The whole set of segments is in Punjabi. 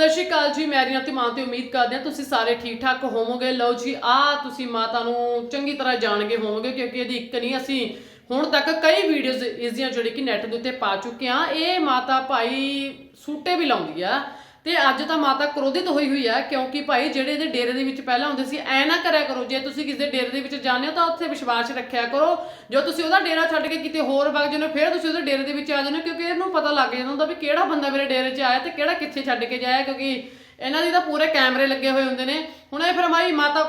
ਸਤਿ ਸ਼੍ਰੀ ਅਕਾਲ ਜੀ, ਮੈਂ ਰੀਨਾ ਤੇ ਤੇ ਉਮੀਦ ਕਰਦੇ ਹਾਂ ਤੁਸੀਂ ਸਾਰੇ ਠੀਕ ਠਾਕ ਹੋਵੋਗੇ। ਲਓ ਜੀ, ਆ ਤੁਸੀਂ ਮਾਤਾ ਨੂੰ ਚੰਗੀ ਤਰ੍ਹਾਂ ਜਾਣਗੇ ਹੋਵੋਗੇ ਕਿਉਂਕਿ ਇਹਦੀ ਇੱਕ ਨਹੀਂ, ਅਸੀਂ ਹੁਣ ਤੱਕ ਕਈ ਵੀਡੀਓਜ਼ ਇਸ ਦੀਆਂ ਜਿਹੜੀ ਕਿ ਨੈਟ ਦੇ ਉੱਤੇ ਪਾ ਚੁੱਕੇ ਹਾਂ। ਇਹ ਮਾਤਾ ਭਾਈ ਸੂਟੇ ਵੀ ਲਾਉਂਦੀ ਆ। ਤੇ ਅੱਜ ਤਾਂ ਮਾਤਾ ਕ੍ਰੋਧਿਤ ਹੋਈ ਹੋਈ ਆ, ਕਿਉਂਕਿ ਭਾਈ ਜਿਹੜੇ ਇਹਦੇ ਡੇਰੇ ਦੇ ਵਿੱਚ ਪਹਿਲਾਂ ਹੁੰਦੇ ਸੀ, ਐ ਨਾ ਕਰਿਆ ਕਰੋ, ਜੇ ਤੁਸੀਂ ਕਿਸੇ ਦੇ ਡੇਰੇ ਦੇ ਵਿੱਚ ਜਾਂਦੇ ਹੋ ਤਾਂ ਉੱਥੇ ਵਿਸ਼ਵਾਸ ਰੱਖਿਆ ਕਰੋ। ਜੋ ਤੁਸੀਂ ਉਹਦਾ ਡੇਰਾ ਛੱਡ ਕੇ ਕਿਤੇ ਹੋਰ ਵਗ ਜਾਂਦੇ ਹੋ, ਫਿਰ ਤੁਸੀਂ ਉਹਦੇ ਡੇਰੇ ਦੇ ਵਿੱਚ ਆ ਜਾਂਦੇ ਹੋ, ਕਿਉਂਕਿ ਇਹਨੂੰ ਪਤਾ ਲੱਗ ਜਾਂਦਾ ਹੁੰਦਾ ਵੀ ਕਿਹੜਾ ਬੰਦਾ ਮੇਰੇ ਡੇਰੇ 'ਚ ਆਇਆ ਤੇ ਕਿਹੜਾ ਕਿੱਥੇ ਛੱਡ ਕੇ ਜਾਇਆ, ਕਿਉਂਕਿ ਇਹਨਾਂ ਦੇ ਤਾਂ ਪੂਰੇ ਕੈਮਰੇ ਲੱਗੇ ਹੋਏ ਹੁੰਦੇ ਨੇ। ਹੁਣ ਇਹ ਫਿਰ ਮਾਈ ਮਾਤਾ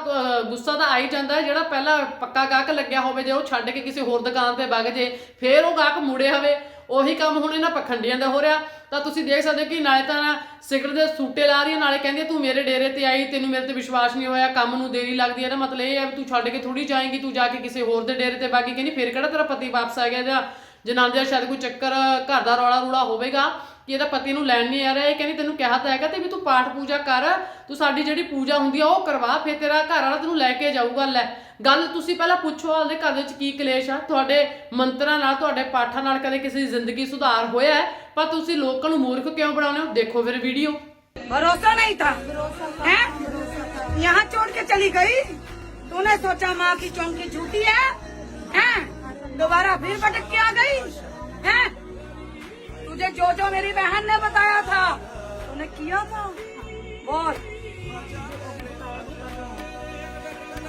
ਗੁੱਸਾ ਤਾਂ ਆ ਹੀ ਜਾਂਦਾ ਹੈ, ਜਿਹੜਾ ਪਹਿਲਾਂ ਪੱਕਾ ਗਾਹਕ ਲੱਗਿਆ ਹੋਵੇ, ਜੇ ਉਹ ਛੱਡ ਕੇ ਕਿਸੇ ਹੋਰ ਦੁਕਾਨ ਤੇ ਵਗ ਜੇ, ਫਿਰ ਉਹ ਗਾਹਕ ਮੁੜਿਆ ਹੋਵੇ। ਉਹੀ ਕੰਮ ਹੁਣ ਇਹਨਾਂ ਪਖੰਡੀਆਂ ਦਾ ਹੋ ਰਿਹਾ। ਤਾਂ ਤੁਸੀਂ ਦੇਖ ਸਕਦੇ ਹੋ ਕਿ ਨਾਲੇ ਤਾਂ ਸਿਗਰਟ ਦੇ ਸੂਟੇ ਲਾ ਰਹੀ ਹੈ ਨਾਲੇ ਕਹਿੰਦੀ ਹੈ, ਤੂੰ ਮੇਰੇ ਡੇਰੇ ਤੇ ਆਈ ਤੈਨੂੰ ਮੇਰੇ ਤੇ ਵਿਸ਼ਵਾਸ ਨਹੀਂ ਹੋਇਆ ਕੰਮ ਨੂੰ ਦੇਰੀ ਲੱਗਦੀ ਹੈ ਇਹਦਾ ਮਤਲਬ ਇਹ ਹੈ ਵੀ ਤੂੰ ਛੱਡ ਕੇ ਥੋੜੀ ਜਾਏਂਗੀ ਤੂੰ ਜਾ ਕੇ ਕਿਸੇ ਹੋਰ ਦੇ ਡੇਰੇ ਤੇ ਬਾਕੀ ਕਹਿੰਦੀ ਫਿਰ ਕਿਹੜਾ ਤੇਰਾ ਪਤੀ ਵਾਪਸ ਆ ਗਿਆ? ਜਾਂ ਜਨਾਨੀ ਦਾ ਸ਼ਾਇਦ ਕੋਈ ਚੱਕਰ ਘਰ ਦਾ ਰੌਲਾ ਰੂਲਾ ਹੋਵੇਗਾ ਕਿ ਇਹਦਾ ਪਤੀ ਨੂੰ ਲੈਣ ਨਹੀਂ ਆ ਰਿਹਾ। ਇਹ ਕਹਿੰਦੀ ਤੈਨੂੰ ਕਿਹਾ ਤਾਂ ਹੈਗਾ ਤੇ ਵੀ ਤੂੰ ਪਾਠ ਪੂਜਾ ਕਰ ਤੂੰ ਸਾਡੀ ਜਿਹੜੀ ਪੂਜਾ ਹੁੰਦੀ ਆ ਉਹ ਕਰਵਾ ਫਿਰ ਤੇਰਾ ਘਰ ਵਾਲਾ ਤੈਨੂੰ ਲੈ ਕੇ ਜਾਊਗਾ ਲੈ। ਗੱਲ ਤੁਸੀਂ ਪਹਿਲਾਂ ਪੁੱਛੋ ਆਪਦੇ ਘਰ ਦੇ ਵਿੱਚ ਕੀ ਕਲੇਸ਼ ਆ ਤੁਹਾਡੇ ਮੰਤਰਾਂ ਨਾਲ ਤੁਹਾਡੇ ਪਾਠਾਂ ਨਾਲ ਕਦੇ ਕਿਸੇ ਦੀ ਜ਼ਿੰਦਗੀ ਸੁਧਾਰ ਹੋਇਆ ਹੈ? ਪਰ ਤੁਸੀਂ ਲੋਕਾਂ ਨੂੰ ਮੂਰਖ ਕਿਉਂ ਬਣਾਉਂਦੇ ਹੋ ਦੇਖੋ ਫਿਰ ਵੀਡੀਓ भरोसा नहीं था हैं? यहाँ छोड़ के चली गई तूने सोचा माँ की चौकी झूठी है हैं? दोबारा फिर भटक के आ गई हैं? तुझे जो जो मेरी बहन ने बताया था तूने किया था बोल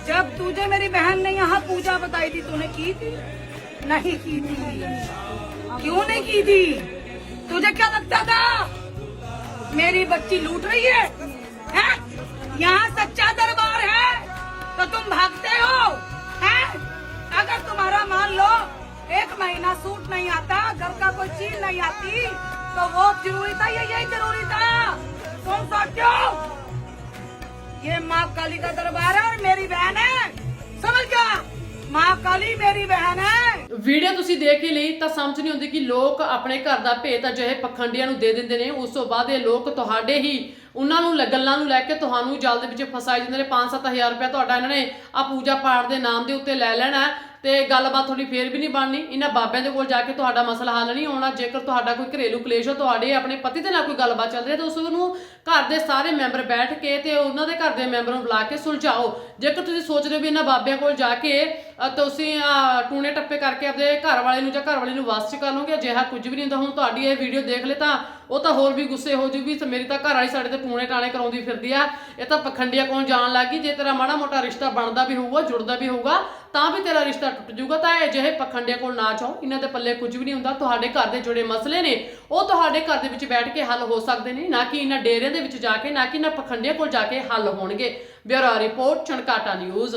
जब तुझे मेरी बहन ने यहाँ पूजा बताई थी तूने की थी? नहीं की थी। क्यों नहीं की थी? तुझे क्या लगता था? मेरी बच्ची लूट रही है, हैं? यहाँ सच्चा दरबार है तो तुम भागते हो हैं? अगर तुम्हारा मान लो एक महीना सूट नहीं आता घर का कोई चीज़ नहीं आती तो वो ज़रूरी था ये यही ज़रूरी था? तुम सोचते हो? ये माँ काली का दरबार है ਮੇਰੀ ਬਹਿਣ ਹੈ। ਸਮਝ ਗਿਆ? ਮਾਂ ਕਾਲੀ ਮੇਰੀ ਬਹਿਣ ਹੈ। ਵੀਡੀਓ ਤੁਸੀਂ ਦੇਖ ਹੀ ਲਈ ਤਾਂ ਸਮਝ ਨਹੀਂ ਆਉਂਦੀ ਕਿ ਲੋਕ ਆਪਣੇ ਘਰ ਦਾ ਭੇਤ ਅਜਿਹੇ ਪਖੰਡੀਆਂ ਨੂੰ ਦੇ ਦਿੰਦੇ ਨੇ। ਉਸ ਤੋਂ ਬਾਅਦ ਇਹ ਲੋਕ ਤੁਹਾਡੇ ਹੀ ਉਹਨਾਂ ਨੂੰ ਲ- ਗੱਲਾਂ ਨੂੰ ਲੈ ਕੇ ਤੁਹਾਨੂੰ ਜਲ ਦੇ ਵਿੱਚ ਫਸਾਏ ਜਾਂਦੇ ਨੇ 5-7000 ਰੁਪਏ ਤੁਹਾਡਾ ਇਹਨਾਂ ਨੇ ਆ ਪੂਜਾ ਪਾਠ ਦੇ ਨਾਮ ਦੇ ਉੱਤੇ ਲੈ ਲੈਣਾ ਹੈ ਤੇ ਗੱਲਬਾਤ ਤੁਹਾਡੀ ਫੇਰ ਵੀ ਨਹੀਂ ਬਣਨੀ। ਇਹਨਾਂ ਬਾਬਿਆਂ ਦੇ ਕੋਲ ਜਾ ਕੇ ਤੁਹਾਡਾ ਮਸਲਾ ਹੱਲ ਨਹੀਂ ਹੋਣਾ। ਜੇਕਰ ਤੁਹਾਡਾ ਕੋਈ ਘਰੇਲੂ ਕਲੇਸ਼ ਹੋ ਤੁਹਾਡੇ ਆਪਣੇ ਪਤੀ ਦੇ ਨਾਲ ਕੋਈ ਗੱਲਬਾਤ ਚੱਲ ਰਹੀ ਹੈ ਤਾਂ ਉਸ ਨੂੰ ਘਰ ਦੇ ਸਾਰੇ ਮੈਂਬਰ ਬੈਠ ਕੇ ਤੇ ਉਹਨਾਂ ਦੇ ਘਰ ਦੇ ਮੈਂਬਰ ਨੂੰ ਬੁਲਾ ਕੇ ਸੁਲਝਾਓ। ਜੇਕਰ ਤੁਸੀਂ ਸੋਚ ਰਹੇ ਹੋ ਵੀ ਇਹਨਾਂ ਬਾਬਿਆਂ ਕੋਲ ਜਾ ਕੇ ਅ, ਤੁਸੀਂ ਅ, ਟੂਣੇ ਟੱਪੇ ਕਰਕੇ ਆਪਣੇ ਘਰ ਵਾਲੇ ਨੂੰ ਜਾਂ ਘਰ ਵਾਲੀ ਨੂੰ ਵਾਸ ਚ ਕਰ ਲਓਗੇ ਅਜਿਹਾ ਕੁਝ ਵੀ ਨਹੀਂ ਹੁੰਦਾ। ਹੁਣ ਤੁਹਾਡੀ ਇਹ ਵੀਡੀਓ ਦੇਖ ਲੈ ਤਾਂ ਉਹ ਤਾਂ ਹੋਰ ਵੀ ਗੁੱਸੇ ਹੋ ਜੂਗੀ, ਤੇ ਮੇਰੀ ਤਾਂ ਘਰ ਵਾਲੀ ਸਾਡੇ ਤੇ ਪੂਣੇ ਟਾਣੇ ਕਰਾਉਂਦੀ ਫਿਰਦੀ ਆ। ਇਹ ਤਾਂ ਪਖੰਡੀਆਂ ਕੋਲ ਜਾਣ ਲੱਗੀ ਜੇ ਤੇਰਾ ਮਾੜਾ ਮੋਟਾ ਰਿਸ਼ਤਾ ਬਣਦਾ ਵੀ ਹੋਊਗਾ, ਜੁੜਦਾ ਵੀ ਹੋਊਗਾ, ਤਾਂ ਵੀ ਤੇਰਾ ਰਿਸ਼ਤਾ ਟੁੱਟ ਜਾਊਗਾ ਤਾਂ ਇਹ ਅਜਿਹੇ ਪਖੰਡੀਆਂ ਕੋਲ ਨਾ ਜਾਓ। ਇਹਨਾਂ ਦੇ ਪੱਲੇ ਕੁਝ ਵੀ ਨਹੀਂ ਹੁੰਦਾ, ਤੁਹਾਡੇ ਘਰ ਦੇ ਜੁੜੇ ਮਸਲੇ ਨੇ, ਉਹ ਤੁਹਾਡੇ ਘਰ ਦੇ ਵਿੱਚ ਬੈਠ ਕੇ ਹੱਲ ਹੋ ਸਕਦੇ ਨੇ, ਨਾ ਕਿ ਇਹਨਾਂ ਡੇਰਿਆਂ ਦੇ ਵਿੱਚ ਜਾ ਕੇ, ਨਾ ਕਿ ਇਹਨਾਂ ਪਖੰਡੀਆਂ ਕੋਲ ਜਾ ਕੇ ਹੱਲ ਹੋਣਗੇ। ਬਿਊਰੋ ਰਿਪੋਰਟ, ਚਣਕਾਟਾ ਨਿਊਜ਼।